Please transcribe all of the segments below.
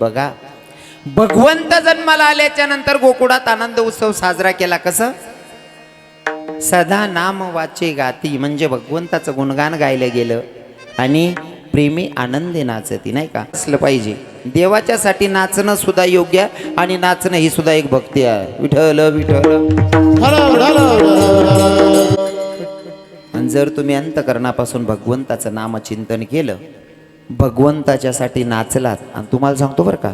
बघा. भगवंत जन्माला आल्याच्यानंतर गोकुळात आनंद उत्सव साजरा केला कसं? सदा नाम वाचे गाती म्हणजे भगवंताचं गुणगान गायलं गेलं. आणि प्रेमी आनंदे नाचती नाही का? असलं पाहिजे. देवाच्यासाठी नाचणं सुद्धा योग्य आहे आणि नाचणं ही सुद्धा एक भक्ती आहे. विठल विठल आणि जर तुम्ही अंतकरणापासून भगवंताचं नामचिंतन केलं भगवंताच्यासाठी नाचलात. आणि तुम्हाला सांगतो बरं का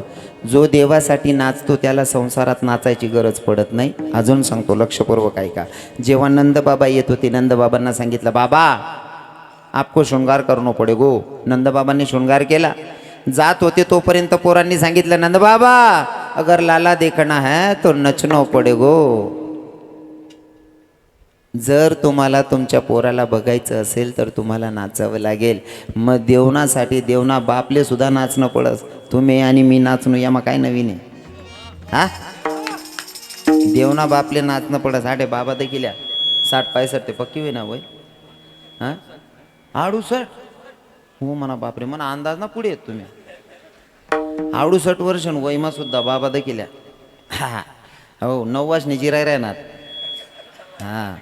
जो देवासाठी नाचतो त्याला संसारात नाचायची गरज पडत नाही. अजून सांगतो लक्षपूर्वक ऐका. जेव्हा नंदबाबा येत होते नंदबाबांना सांगितलं बाबा आपको शृंगार करणं पडे गो. नंदबाबांनी शृंगार केला. जात होते तोपर्यंत पोरांनी सांगितलं नंदबाबा अगर लाला देखना है तो नचनो पडे गो. जर तुम्हाला तुमच्या पोराला बघायचं असेल तर तुम्हाला नाचावं लागेल. मग देवनासाठी देवना बापले सुद्धा नाचणं पडस. तुम्ही आणि मी नाचणू या मग काय नवीन आहे? हा? देवना बापले नाचणं पडस. आठे बाबा देखील साठ पायसठ ते पक्की होई ना वय. हा? आडूसठ हो म्हणा बापरे म्हणा अंदाज ना पुढे येत तुम्ही. आडूसठ वर्ष न वयमा सुद्धा बाबा देखील हा हा. हो नऊ वाजने जिराय राहणार. हा.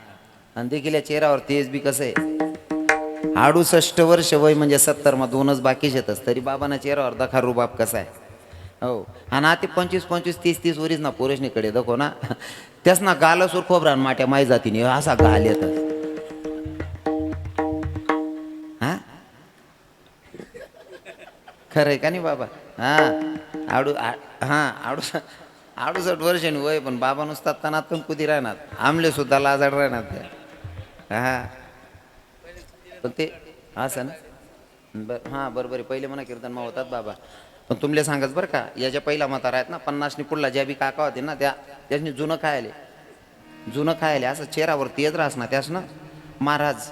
आणि देखील या चेहऱ्यावर तेज बी कसं आहे? अडुसष्ट वर्ष वय म्हणजे सत्तर मग दोनच बाकी येतच तरी बाबांना चेहऱ्यावर दखा रुबाब कसा आहे? हो. आणि आता पंचवीस पंचवीस तीस तीस वरीच ना पोरेशनीकडे दखो ना. त्याच ना गालसवर खोबरा माट्या माई जातीने. असा गाल येत. हा? खरंय का नाही बाबा? हा. आडू हा आडू अडुसष्ट वर्षांनी वय पण बाबा नुसता पण कुदी राहणार. आमले सुद्धा लाजाड राहणार त्या. हा पण ते असं ना बर हां बरोबर आहे. पहिले म्हणा कीर्तन होतात बाबा. पण तुमले सांगत बरं का याच्या पहिला म्हातारा आहेत ना पन्नासनी पुढला ज्या बी काका होते ना त्या त्याच्यानी जुनं खायले. जुनं खायले. असं चेहरावरती येत राहस ना त्यास ना महाराज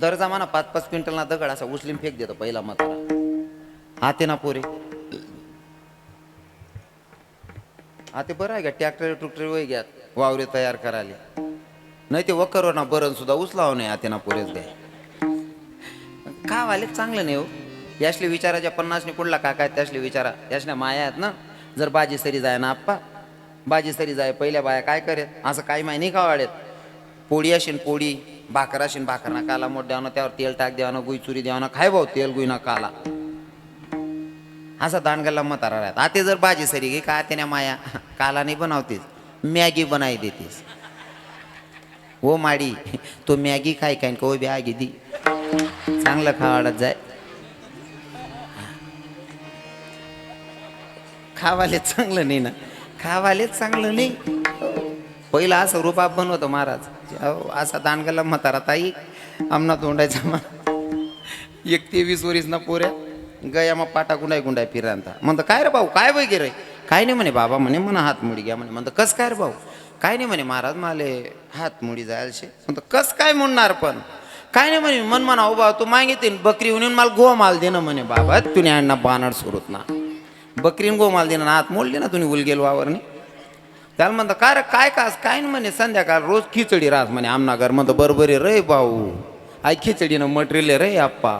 दर जमाना पाच पाच क्विंटलना दगड असा उचलीन फेक देतो पहिला म्हातारा. आते ना पोरे. आते बरं आहे का? ट्रॅक्टर ट्रुक्टर वय घ्या. वावरे तयार करायला. नाही ते वकर ना सुद्धा उचलावं नाही आतेना पुरेच गाय का वाले चांगलं नाही हो. यासले विचाराच्या पन्नासने कुठला का काय त्यासले विचारा. यासल्या माया आहेत ना जर बाजी सरी जाय ना आप्पा बाजी सरी जाय पहिल्या बाया काय करेत? असं काही माहिती का वाढेत पोळी असेल पोळी भाकर असेल भाकर ना काला मोठ द्यावं त्यावर तेल टाक द्यावं गुई चुरी द्यावं खाय भाऊ तेल गुई ना काला? असा दांडगल्ला मतारा राहत जर बाजी सरी घे का आतेने माया? काला नाही बनवतेस मॅगी बनाई देतेस. हो माडी तो मॅगी खाय काय को? बी आगी दी. चांगलं खावाडत जाय. खावाले चांगलं नाही ना. खावाले चांगलं नाही. पहिला असं रुबाब बनवतो महाराज. अहो, असा दांडगला म्हातारा ताई आमना तोंडायचा मा एक तेवीस वरीस ना पोऱ्या गया मग पाटा गुंडाय गुंडाय फिरांता. म्हणतं काय रे भाऊ? काय वगैरे? काय नाही म्हणे बाबा म्हणे म्हणा हात मुडी घ्या म्हणे. म्हणतं कस काय रे भाऊ? काय नाही म्हणे महाराज माले हात मुडी जायला म्हणतो कस काय म्हणणार पण? काय नाही म्हणे मन म्हणा हो बाबा तू मागिते बकरी येऊन मला गो माल दे ना म्हणे बाबा तुम्ही अण्णा बानड सुरूत ना. बकरीन गो माल दे ना हात मोडले ना तुम्ही उलगेल वावरने त्याला म्हणतं काय रे काय कास काय नाही म्हणे संध्याकाळ रोज खिचडी राहत म्हणे आमना घर म्हणतं बरोबर रे भाऊ. आई खिचडीनं मटेरियल रे आप्पा.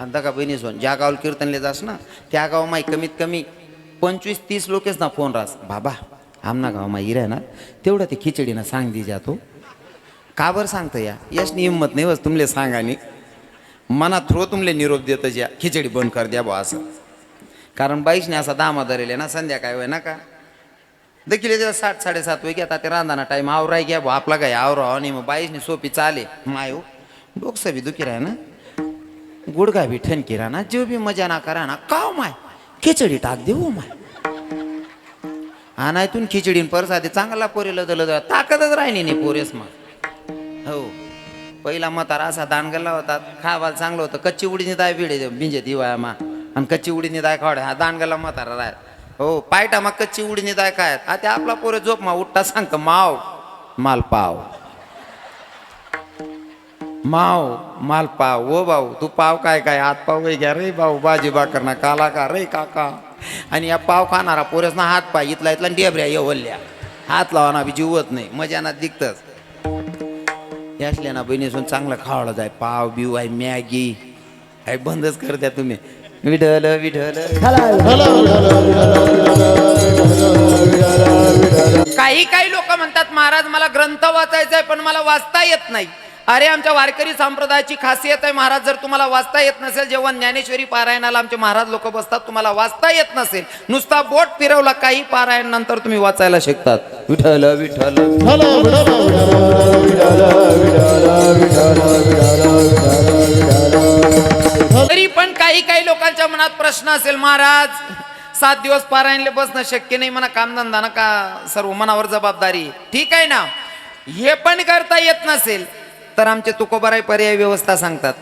आणि दगा बहिणी सोन ज्या गावाला कीर्तनले जास ना त्या गावामाई कमीत कमी पंचवीस तीस लोकेच ना फोन राहस बाबा आमना गावामा इरा ना तेवढं ते खिचडीनं सांग दी जातो. का बरं सांगतं या? यशनी हिंमत नाही बस तुमले सांगानी. मना थ्रो तुमले निरोप देतच या खिचडी बंद कर द्या बा असं. कारण बाईशने असा दामा धरेल ना संध्याकाळी वय ना का? देखील त्याला साठ साडेसात वय आता ते रांधाना टाईम आवराय घ्या बा आपला काय आवरा आणि मग बाईशने सोपी चाले. मायो डोकसं बी दुखी राह ना. गुडघा बी ठणकी राहना ना जीव बी मजा ना करा ना. काव हो माय? खिचडी टाक देऊ हो माय. हा खिचडीन परसादे चांगला पोरीला लद लद ताकदच राहिली नाही पोरेस मग. हो. पहिला म्हातारा असा दांडगल्ला होता. खावायला चांगलं होतं. कच्ची उडीने दाय बिडे बिंजे दिवाया मा आणि कच्ची उडीने दाय खावडे. हा दांडगल्ला म्हातारा राहत हो पायटा मग कच्ची उडीने दाय काय हा ते आपला पोरे झोप मा उठता सांगतो माव माल पाव. माव माल पाव. ओ भाऊ तू पाव काय काय? हात पाव वय घ्या रे भाऊ. भाजी भाकर ना काला का रे काका. आणि या पाव खाणारा पोरेसना हात पाय इथला इथला डेबऱ्या येवल्या. हात लावा बी जीवत नाही. मजाना दिखतच. यासल्या ना बहिणीसून चांगलं खावलं जाय. पाव बिव आहे मॅगी आहे बंदच कर द्या तुम्ही. विठल विठल काही काही लोक म्हणतात महाराज मला ग्रंथ वाचायचा आहे पण मला वाचता येत नाही. अरे आमच्या वारकरी संप्रदायाची खासियत आहे महाराज जर तुम्हाला वाचता येत नसेल जेव्हा ज्ञानेश्वरी पारायणाला आमचे महाराज लोक बसतात तुम्हाला वाचता येत नसेल नुसता बोट फिरवला काही पारायण नंतर तुम्ही वाचायला शिकतात. विठल विठल तरी पण काही काही लोकांच्या मनात प्रश्न असेल महाराज सात दिवस पारायणले बसणं शक्य नाही म्हणा कामधंदा ना का सर्व मनावर जबाबदारी. ठीक आहे ना? हे पण करता येत नसेल. तर आमचे तुकोबाराय पर्याय व्यवस्था सांगतात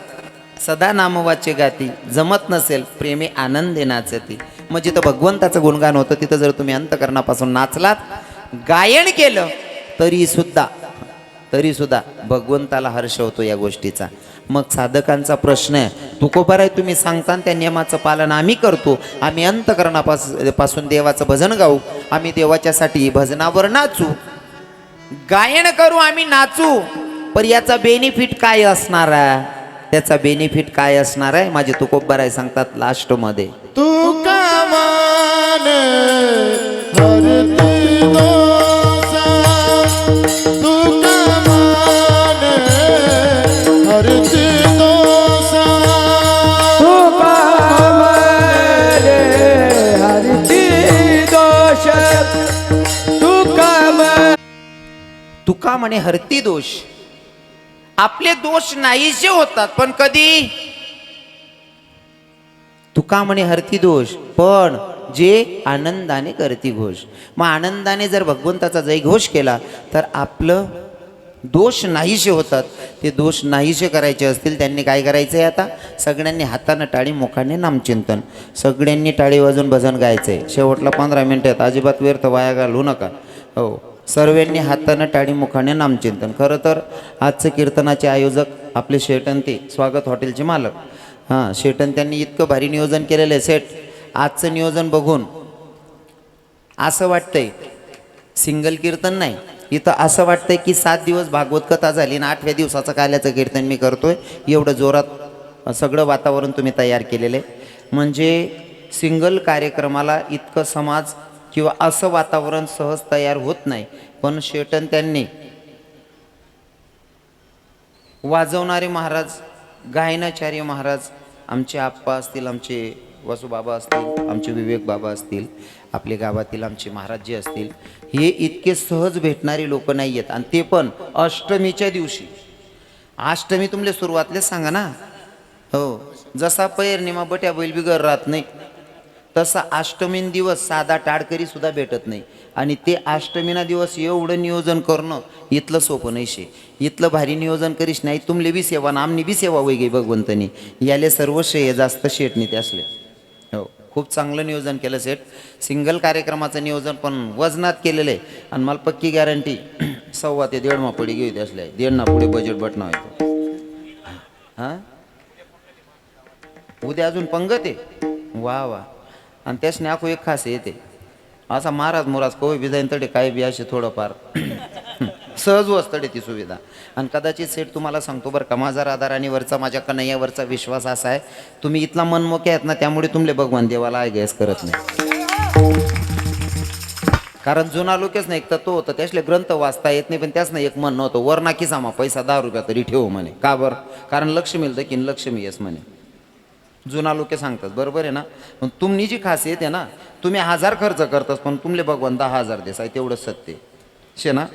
सदा नामवाची गाती जमत नसेल प्रेमी आनंदे नाचती. मग जिथं भगवंताचं गुणगान होतं तिथं जर तुम्ही अंतकरणापासून नाचलात गायन केलं तरी सुद्धा तरी सुद्धा भगवंताला हर्ष होतो या गोष्टीचा. मग साधकांचा प्रश्न आहे तुकोबाराय तुम्ही सांगता आणि त्या नियमाचं पालन आम्ही करतो. आम्ही अंतकरणापासपासून देवाचं भजन गाऊ आम्ही देवाच्यासाठी भजनावर नाचू. गायन करू आम्ही नाचू. पण याचा बेनिफिट काय असणार आहे? त्याचा बेनिफिट काय असणार आहे? माझे तुकोबाराय सांगतात लास्टमध्ये तू का मान हरती दोषा तू का मान हरती दोषा. तुका म्हणे हरती दोष. आपले दोष नाहीसे होतात पण कधी? तुका म्हणे हरती दोष पण जे आनंदाने करती घोष. मग आनंदाने जर भगवंताचा जय घोष केला तर आपलं दोष नाहीसे होतात ते दोष नाहीसे करायचे असतील त्यांनी काय करायचं आहे आता? सगळ्यांनी हातानं टाळी मुखाने नामचिंतन सगळ्यांनी टाळी वाजून भजन गायचं आहे शेवटला पंधरा मिनिटात अजिबात व्यर्थ वाया घालू नका. हो. सर्वांनी हातानं टाळी मुखाने नामचिंतन खरं तर आजचं कीर्तनाचे आयोजक आपले शेटन ते स्वागत हॉटेलचे मालक. हां शेटन त्यांनी इतकं भारी नियोजन केलेलं आहे सेट आजचं नियोजन बघून असं वाटतंय सिंगल कीर्तन नाही इथं असं वाटतंय की सात दिवस भागवत कथा झाली आणि आठव्या दिवसाचं काल्याचं कीर्तन मी करतोय. एवढं जोरात सगळं वातावरण तुम्ही तयार केलेलं आहे. म्हणजे सिंगल कार्यक्रमाला इतकं समाज किंवा असं वातावरण सहज तयार होत नाही. पण शेटन त्यांनी वाजवणारे महाराज गायनाचार्य महाराज आमचे आप्पा असतील आमचे वसुबाबा असतील आमचे विवेक बाबा असतील आपले गावातील आमचे महाराज जे असतील हे इतके सहज भेटणारे लोक नाही आहेत. आणि ते पण अष्टमीच्या दिवशी. अष्टमी तुमले सुरुवातलेच सांगा ना? हो. जसा पैरणिमा बट्या बैल बिगर राहत नाही. तसा अष्टमीन दिवस साधा टाळकरी सुद्धा भेटत नाही. आणि ते अष्टमीना दिवस एवढं नियोजन करणं इथलं सोपं नाही शे इथलं भारी नियोजन करीश नाही तुमले बी सेवा ना आमनी बी सेवा वय गे भगवंतनी. याले सर्व श्रेय जास्त शेटनी ते असले. हो खूप चांगलं नियोजन केलं सेट सिंगल कार्यक्रमाचं नियोजन पण वजनात केलेलं आहे. आणि मला पक्की गॅरंटी सव्वा ते दीड मापुढे घेऊ ते असले. दीड ना पुढे बजेट बटणं येतो हां? उद्या अजून पंगत आहे? वा वा. आणि त्यासने आखो एक खास येते असा महाराज मुराज कोवी बी तडे काय बी असे थोडंफार सहज वस्तडे ती सुविधा. आणि कदाचित सेट तुम्हाला सांगतो बरं का माझा राधार आणि वरचा माझ्या कन्हैयावरचा विश्वास असा आहे. तुम्ही इथला मनमोके आहेत ना त्यामुळे तुमले भगवान देवाला आय गॅस करत नाही. कारण जुना लोकेच नाही एक तर तो होता त्यासले ग्रंथ वाचता येत नाही पण त्याच नाही एक मन नव्हतं. वर नाकी सामा पैसा दहा रुपया तरी ठेवू म्हणे. का बरं? कारण लक्ष्मी तर की लक्ष्मी येस म्हणे. जुना लोक सांगतात बरोबर आहे ना? पण तुमनी जी खासियत आहे ना तुम्ही हजार खर्च करतात पण तुमले भगवान दहा हजार देस आहे तेवढंच सत्य शे ना?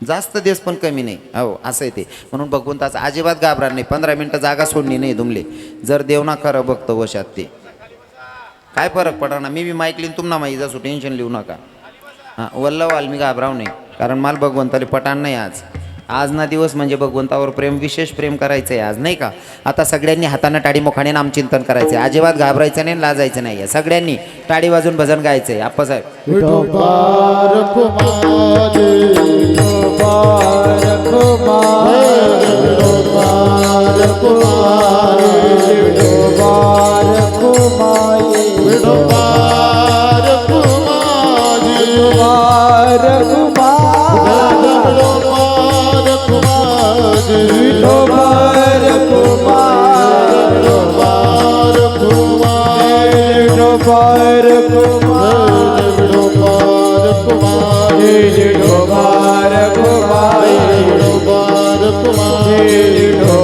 जास्त देस पण कमी नाही. हो असं आहे ते. म्हणून भगवंताचं अजिबात घाबरा नाही. पंधरा मिनटं जागा सोडणी नाही तुमले. जर देवना खरं बघतो वशात ते. काय फरक पडा ना मी बी ऐकलीन तुम्हाला माहिती असू टेन्शन लिहू नका. हां वल्लवाल मी घाबराव नाही. कारण मला भगवंताले पटाण नाही आज. आज ना दिवस म्हणजे भगवंतावर प्रेम विशेष प्रेम करायचं आहे आज नाही का? आता सगळ्यांनी हाताने टाळी मुखाने नामचिंतन करायचं आहे अजिबात घाबरायचं नाही लाजायचं नाही आहे सगळ्यांनी टाळी वाजून भजन गायचं आहे आप्पासाहेब ઢોબાર કુમાર ઢોબાર કુમાર ઢોબાર કુમાર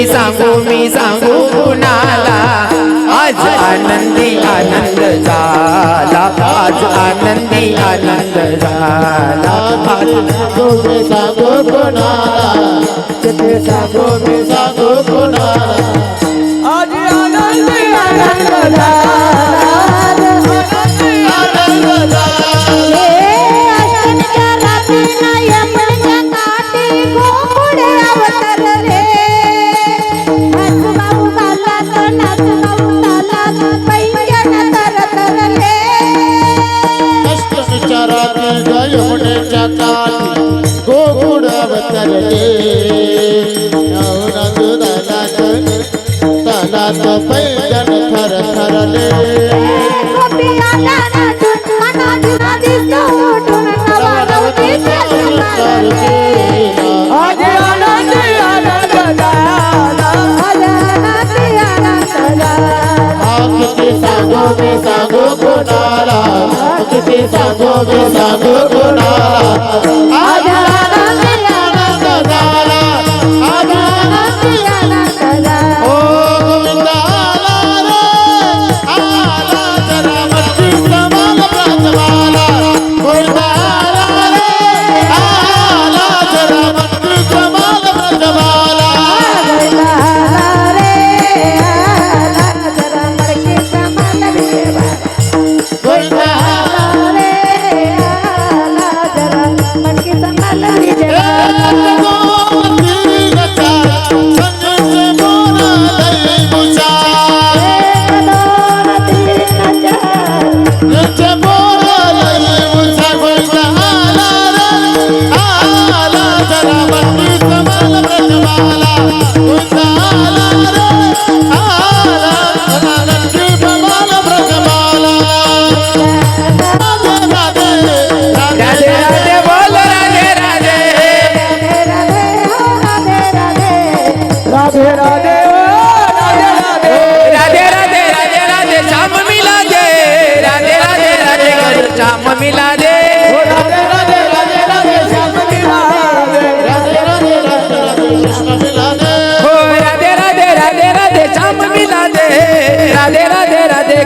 मी सांगू मी सांगू कुणाला? आज आनंदी आनंद झाला. आज आनंदी आनंद झाला. आज सांगो कोणाला? सांगो मी सांगो कुणाला? आज आनंदी आनंद झाला. તુજે સાધો સાધો ગુણા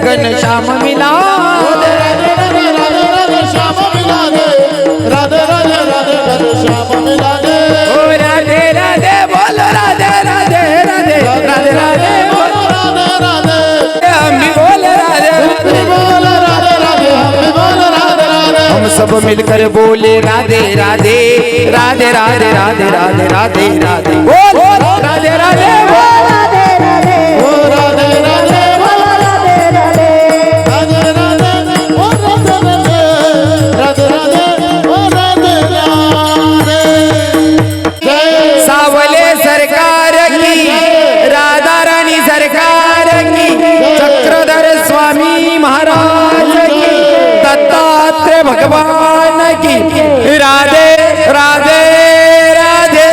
गगन श्याम मिला श्याम मिला राधे राधे राधे राधे श्याम मिला राधे राधे बोल राधे राधे राधे राधे राधे बोल राधे राधे हम भी बोल राधे बोल राधे राधे हम भी बोल राधे राधे हम सब मिलकर बोले राधे राधे राधे राधे राधे राधे राधे राधे बोल राधे राधे भगवान की। राधे राधे राधे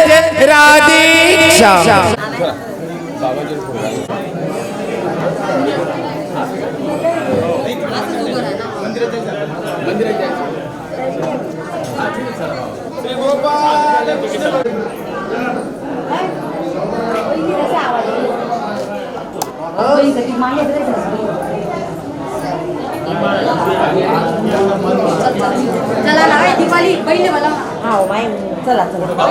राधीक्षा माया पहिले मला. हा माय चला चला.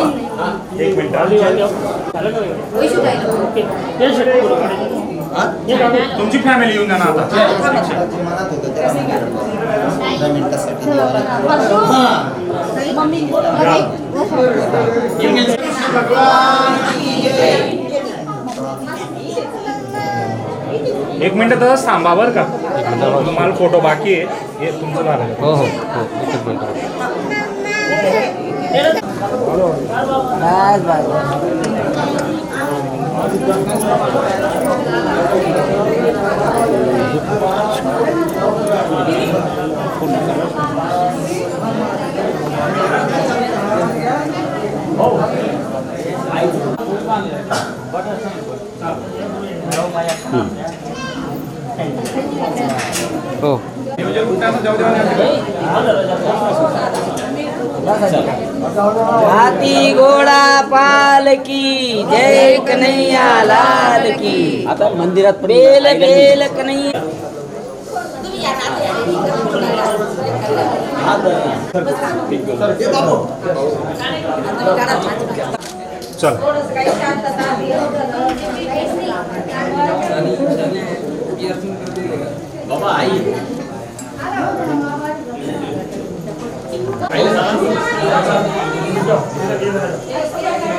वैशू काय तुमची फॅमिली येऊन जाणार आता. मम्मी एक मिनिट तसंच थांबा बरं का. तुम्हाला फोटो बाकी आहे. हे तुमचं झालं. हो हो बस Oh. हाती घोडा पालकी जय कन्हैया लाल की। आता मंदिरात बेल बेल कन्हैया। चल। Thank you.